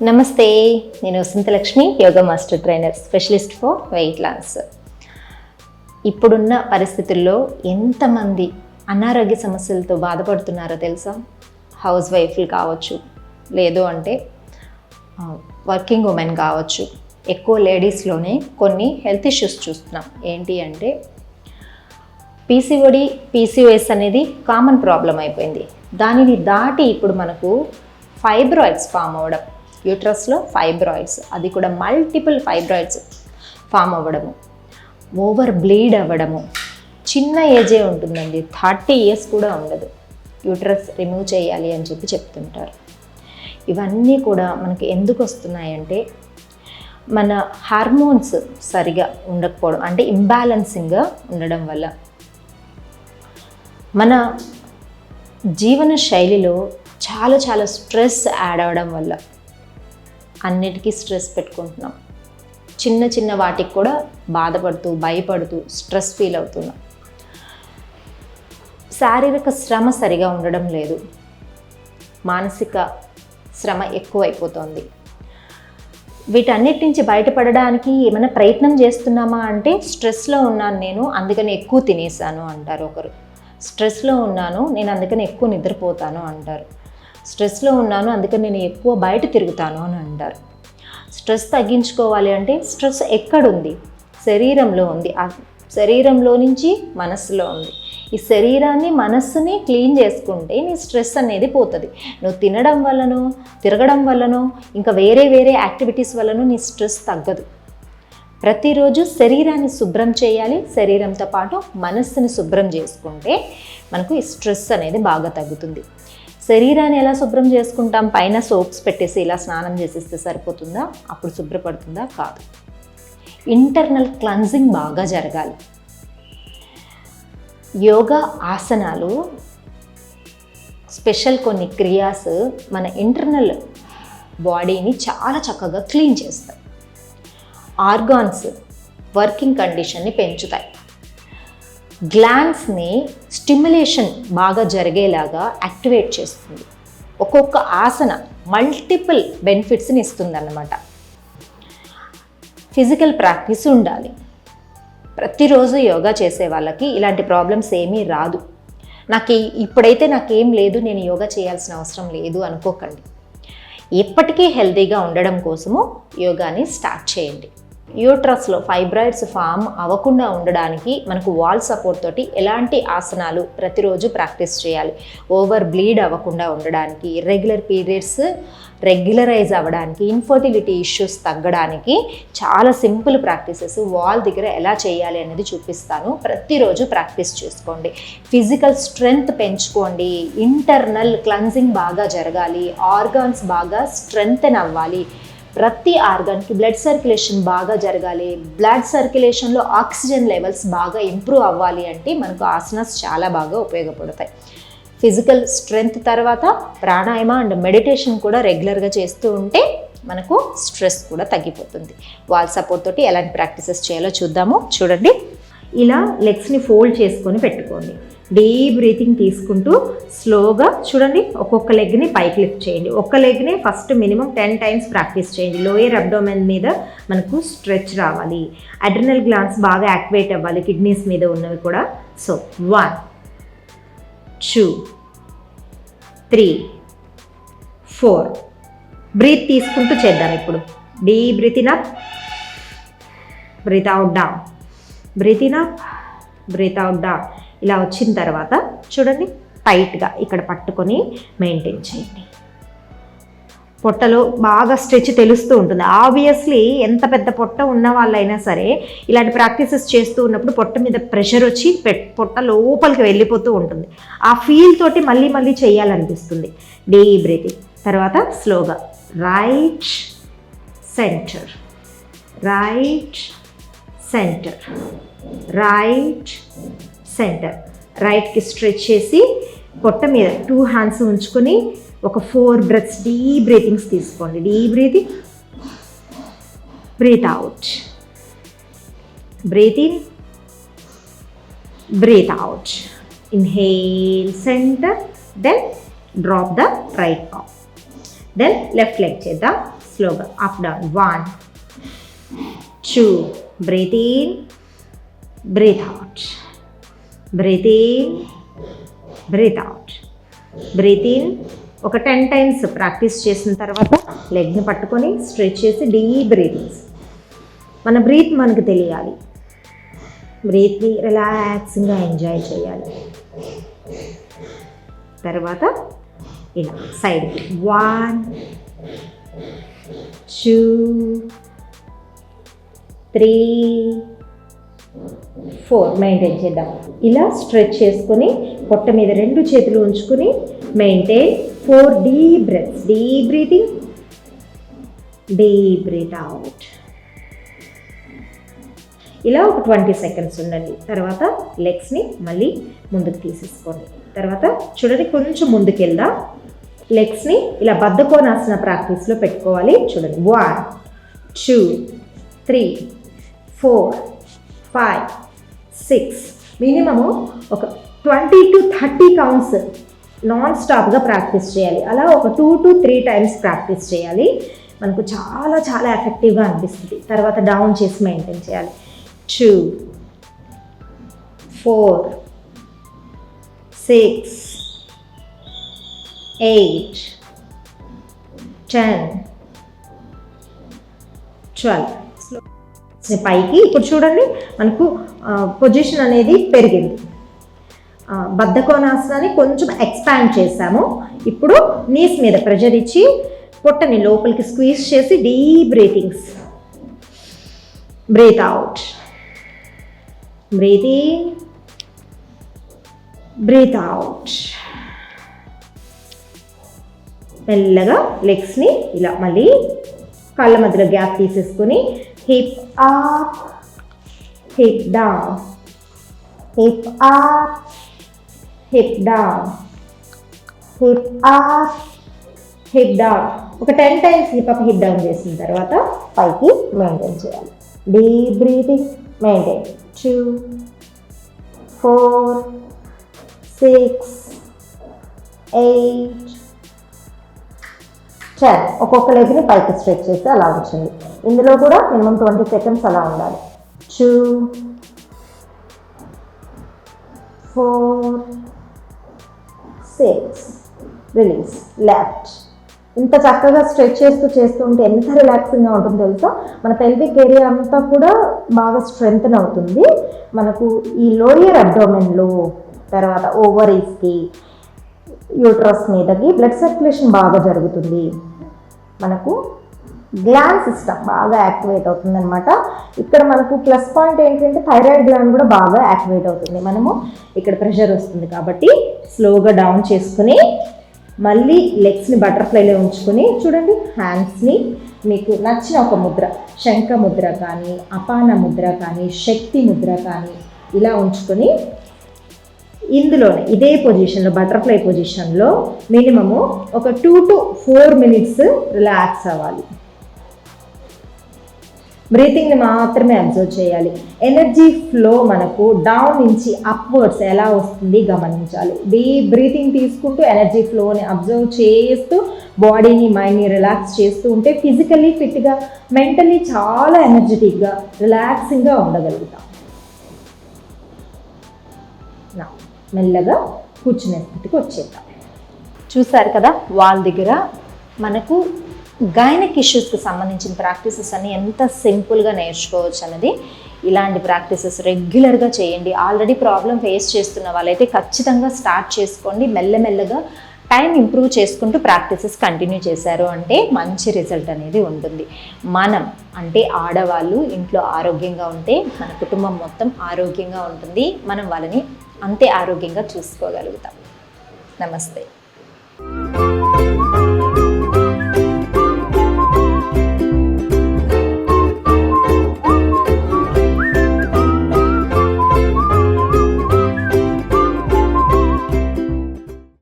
నమస్తే నేను Vasanthalakshmi yoga master trainer specialist for weight loss. ఇప్పుడున్న పరిస్థితుల్లో ఎంతమంది అనారోగ్య సమస్యలతో బాధపడుతున్నారో తెలుసా? హౌస్ వైఫ్లు కావచ్చు లేదు అంటే వర్కింగ్ ఉమెన్ కావచ్చు. ఎక్కువ లేడీస్లోనే కొన్ని హెల్త్ ఇష్యూస్ చూస్తున్నాం. ఏంటి అంటే పీసీఓడి పీసీఓఎస్ అనేది కామన్ ప్రాబ్లం అయిపోయింది. దానిని దాటి ఇప్పుడు మనకు ఫైబ్రాయిడ్స్ ఫామ్ అవ్వడం. యూట్రస్లో ఫైబ్రాయిడ్స్ అది కూడా మల్టిపుల్ ఫైబ్రాయిడ్స్ ఫామ్ అవ్వడము. ఓవర్ బ్లీడ్ అవ్వడము. చిన్న ఏజే ఉంటుందండి. థర్టీ ఇయర్స్ కూడా ఉండదు. యూట్రస్ రిమూవ్ చేయాలి అని చెప్పి చెప్తుంటారు. ఇవన్నీ కూడా మనకి ఎందుకు వస్తున్నాయంటే మన హార్మోన్స్ సరిగా ఉండకపోవడం అంటే ఇంబ్యాలెన్సింగ్గా ఉండడం వల్ల. మన జీవన శైలిలో చాలా చాలా స్ట్రెస్ యాడ్ అవ్వడం వల్ల అన్నిటికీ స్ట్రెస్ పెట్టుకుంటున్నాం. చిన్న చిన్న వాటికి కూడా బాధపడుతూ భయపడుతూ స్ట్రెస్ ఫీల్ అవుతున్నాం. శారీరక శ్రమ సరిగా ఉండడం లేదు. మానసిక శ్రమ ఎక్కువైపోతుంది. వీటన్నిటి నుంచి బయటపడడానికి ఏమైనా ప్రయత్నం చేస్తున్నామా అంటే స్ట్రెస్లో ఉన్నాను నేను అందుకని ఎక్కువ తినేసాను అంటారు ఒకరు. స్ట్రెస్లో ఉన్నాను నేను అందుకని ఎక్కువ నిద్రపోతాను అంటారు. స్ట్రెస్లో ఉన్నాను అందుకని నేను ఎక్కువ బయట తిరుగుతాను అని అంటారు. స్ట్రెస్ తగ్గించుకోవాలి అంటే స్ట్రెస్ ఎక్కడుంది? శరీరంలో ఉంది. ఆ శరీరంలో నుంచి మనస్సులో ఉంది. ఈ శరీరాన్ని మనస్సుని క్లీన్ చేసుకుంటే నీ స్ట్రెస్ అనేది పోతుంది. నువ్వు తినడం వల్లనో తిరగడం వల్లనో ఇంకా వేరే వేరే యాక్టివిటీస్ వల్లనో నీ స్ట్రెస్ తగ్గదు. ప్రతిరోజు శరీరాన్ని శుభ్రం చేయాలి. శరీరంతో పాటు మనస్సుని శుభ్రం చేసుకుంటే మనకు ఈ స్ట్రెస్ అనేది బాగా తగ్గుతుంది. శరీరాన్ని ఎలా శుభ్రం చేసుకుంటాం? పైన సోప్స్ పెట్టేసి ఇలా స్నానం చేసేస్తే సరిపోతుందా? అప్పుడు శుభ్రపడుతుందా? కాదు. ఇంటర్నల్ క్లన్జింగ్ బాగా జరగాలి. యోగా ఆసనాలు స్పెషల్ కొన్ని క్రియాస్ మన ఇంటర్నల్ బాడీని చాలా చక్కగా క్లీన్ చేస్తాయి. ఆర్గాన్స్ వర్కింగ్ కండిషన్ని పెంచుతాయి. గ్లాన్స్ని స్టిమ్యులేషన్ బాగా జరిగేలాగా యాక్టివేట్ చేస్తుంది. ఒక్కొక్క ఆసన మల్టిపుల్ బెనిఫిట్స్ని ఇస్తుందన్నమాట. ఫిజికల్ ప్రాక్టీస్ ఉండాలి. ప్రతిరోజు యోగా చేసే వాళ్ళకి ఇలాంటి ప్రాబ్లమ్స్ ఏమీ రాదు. నాకు ఇప్పుడైతే నాకేం లేదు నేను యోగా చేయాల్సిన అవసరం లేదు అనుకోకండి. ఎప్పటికీ హెల్తీగా ఉండడం కోసము యోగాని స్టార్ట్ చేయండి. యూట్రస్లో ఫైబ్రాయిడ్స్ ఫామ్ అవ్వకుండా ఉండడానికి మనకు వాల్ సపోర్ట్ తోటి ఎలాంటి ఆసనాలు ప్రతిరోజు ప్రాక్టీస్ చేయాలి? ఓవర్ బ్లీడ్ అవ్వకుండా ఉండడానికి ఇర్రెగ్యులర్ పీరియడ్స్ రెగ్యులరైజ్ అవ్వడానికి ఇన్ఫర్టిలిటీ ఇష్యూస్ తగ్గడానికి చాలా సింపుల్ ప్రాక్టీసెస్ వాల్ దగ్గర ఎలా చేయాలి అనేది చూపిస్తాను. ప్రతిరోజు ప్రాక్టీస్ చేసుకోండి. ఫిజికల్ స్ట్రెంగ్త్ పెంచుకోండి. ఇంటర్నల్ క్లన్జింగ్ బాగా జరగాలి. ఆర్గాన్స్ బాగా స్ట్రెంగ్తెన్ అవ్వాలి. ప్రతి ఆర్గాన్కి బ్లడ్ సర్క్యులేషన్ బాగా జరగాలి. బ్లడ్ సర్క్యులేషన్లో ఆక్సిజన్ లెవెల్స్ బాగా ఇంప్రూవ్ అవ్వాలి అంటే మనకు ఆసనాస్ చాలా బాగా ఉపయోగపడతాయి. ఫిజికల్ స్ట్రెంగ్త్ తర్వాత ప్రాణాయామ అండ్ మెడిటేషన్ కూడా రెగ్యులర్గా చేస్తూ ఉంటే మనకు స్ట్రెస్ కూడా తగ్గిపోతుంది. వాల్ సపోర్ట్ తోటి ఎలాంటి ప్రాక్టీసెస్ చేయాలో చూద్దాము. చూడండి. ఇలా లెగ్స్ని ఫోల్డ్ చేసుకొని పెట్టుకోండి. డీప్ బ్రీతింగ్ తీసుకుంటూ స్లోగా చూడండి ఒక్కొక్క లెగ్ని పైకి లిఫ్ట్ చేయండి. ఒక్క లెగ్ని first minimum ten times practice చేయండి. లోయర్ అబ్డోమెన్ మీద మనకు స్ట్రెచ్ రావాలి. అడ్రినల్ గ్లాన్స్ బాగా యాక్టివేట్ అవ్వాలి కిడ్నీస్ మీద ఉన్నవి కూడా. So one two three four. Breath తీసుకుంటూ చేద్దాం ఇప్పుడు. Deep breathe in up. Breathe out down. Breathe in up. Breathe out down. ఇలా వచ్చిన తర్వాత చూడండి టైట్గా ఇక్కడ పట్టుకొని మెయింటైన్ చేయండి. పొట్టలో బాగా స్ట్రెచ్ తెలుస్తూ ఉంటుంది. ఆబ్వియస్లీ ఎంత పెద్ద పొట్ట ఉన్న వాళ్ళైనా సరే ఇలాంటి ప్రాక్టీసెస్ చేస్తూ ఉన్నప్పుడు పొట్ట మీద ప్రెషర్ వచ్చి పొట్ట లోపలికి వెళ్ళిపోతూ ఉంటుంది. ఆ ఫీల్ తోటి మళ్ళీ మళ్ళీ చేయాలనిపిస్తుంది. Deep breathing. తర్వాత స్లోగా right center. Right center. Right center రైట్కి స్ట్రెచ్ చేసి పొట్ట మీద టూ హ్యాండ్స్ ఉంచుకొని ఒక ఫోర్ బ్రెత్స్ డీ బ్రీతింగ్స్ తీసుకోండి. Deep breathing breathe out breathe in breathe out inhale centre then drop the right palm then left leg చేద్దాం. స్లోగా up down one two breathe in breathe out breathe in breathe out breathe in ఒక ten times practice చేసిన తర్వాత లెగ్ని పట్టుకొని stretch చేసి deep breathings మన breath మనకు తెలియాలి. బ్రీత్ని రిలాక్స్గా ఎంజాయ్ చేయాలి. తర్వాత ఇలా side one two three four maintain చేద్దాం. ఇలా స్ట్రెచ్ చేసుకొని పొట్ట మీద రెండు చేతులు ఉంచుకొని maintain four deep breaths. Deep breathing. Deep breathe out. ఇలా ఒక ట్వంటీ సెకండ్స్ ఉండండి. తర్వాత లెగ్స్ని మళ్ళీ ముందుకు తీసేసుకోండి. తర్వాత చూడండి కొంచెం ముందుకెళ్దాం లెగ్స్ని ఇలా బద్దకోనాసన ప్రాక్టీస్లో పెట్టుకోవాలి. చూడండి one two three four five six minimum ఒక twenty to thirty counts non స్టాప్గా ప్రాక్టీస్ చేయాలి. అలా ఒక two to three times practice చేయాలి. మనకు చాలా చాలా ఎఫెక్టివ్గా అనిపిస్తుంది. తర్వాత డౌన్ చేసి మెయింటైన్ చేయాలి. Two four six eight ten twelve పైకి. ఇప్పుడు చూడండి మనకు పొజిషన్ అనేది పెరిగింది. ఆ, బద్ధకోనాసనాన్ని కొంచెం ఎక్స్పాండ్ చేసాము ఇప్పుడు నీస్ మీద ప్రెషర్ ఇచ్చి పొట్టని లోపలికి స్క్వీజ్ చేసి deep breathings breathe out breathing breathe out మెల్లగా లెగ్స్ని ఇలా మళ్ళీ కాళ్ళ మధ్యలో గ్యాప్ తీసేసుకొని hip up, hip down hip up, hip down hip up, hip down. ఒక ten times hip up hip down చేసిన తర్వాత పైకి మెయింటైన్ చేయాలి. Deep breathing maintain two four six eight ten ఒక్కొక్క లెగ్ని పైకి స్ట్రెచ్ చేసి అలా ఉంచండి ఇందులో కూడా మినిమం ట్వంటీ సెకండ్స్ అలా ఉండాలి. Two four six release left. ఇంత చక్కగా స్ట్రెచ్ చేస్తూ చేస్తూ ఉంటే ఎంత రిలాక్సింగ్గా ఉంటుందో తెలుసా? మన పెల్విక్ ఏరియా అంతా కూడా బాగా స్ట్రెంగ్తన్ అవుతుంది. మనకు ఈ లోయర్ అబ్డోమెన్లో తర్వాత ఓవరీస్కి యూట్రస్ మీదకి బ్లడ్ సర్క్యులేషన్ బాగా జరుగుతుంది. మనకు గ్లాండ్ సిస్టమ్ బాగా యాక్టివేట్ అవుతుంది అనమాట ఇక్కడ మనకు ప్లస్ పాయింట్ ఏంటంటే థైరాయిడ్ గ్లాండ్ కూడా బాగా యాక్టివేట్ అవుతుంది. మనము ఇక్కడ ప్రెషర్ వస్తుంది కాబట్టి స్లోగా డౌన్ చేసుకుని మళ్ళీ లెగ్స్ని బటర్ఫ్లైలో ఉంచుకొని చూడండి హ్యాండ్స్ని మీకు నచ్చిన ఒక ముద్ర శంఖ ముద్ర కానీ అపాన ముద్ర కానీ శక్తి ముద్ర కానీ ఇలా ఉంచుకొని ఇందులోనే ఇదే పొజిషన్లో బటర్ఫ్లై పొజిషన్లో మినిమము ఒక two to four minutes relax అవ్వాలి. బ్రీతింగ్ని మాత్రమే అబ్జర్వ్ చేయాలి. ఎనర్జీ ఫ్లో మనకు డౌన్ నుంచి అప్వర్డ్స్ ఎలా వస్తుంది గమనించాలి. డీప్ బ్రీతింగ్ తీసుకుంటూ ఎనర్జీ ఫ్లోని అబ్జర్వ్ చేస్తూ బాడీని మైండ్ని రిలాక్స్ చేస్తూ ఉంటే ఫిజికల్లీ ఫిట్గా మెంటల్లీ చాలా ఎనర్జెటిక్గా రిలాక్సింగ్గా ఉండగలుగుతాం. మెల్లగా కూర్చునే స్థితికి వచ్చేద్దాం. చూసారు కదా వాళ్ళ దగ్గర మనకు గైనక్ ఇష్యూస్కి సంబంధించిన ప్రాక్టీసెస్ అన్ని ఎంత సింపుల్గా నేర్చుకోవచ్చు అన్నది ఇలాంటి ప్రాక్టీసెస్ రెగ్యులర్గా చేయండి. ఆల్రెడీ ప్రాబ్లం ఫేస్ చేస్తున్న వాళ్ళైతే ఖచ్చితంగా స్టార్ట్ చేసుకోండి. మెల్లమెల్లగా టైం ఇంప్రూవ్ చేసుకుంటూ ప్రాక్టీసెస్ కంటిన్యూ చేశారు అంటే మంచి రిజల్ట్ అనేది ఉంటుంది. మనం అంటే ఆడవాళ్ళు ఇంట్లో ఆరోగ్యంగా ఉంటే మన కుటుంబం మొత్తం ఆరోగ్యంగా ఉంటుంది. మనం వాళ్ళని అంతే ఆరోగ్యంగా చూసుకోగలుగుతాం. నమస్తే.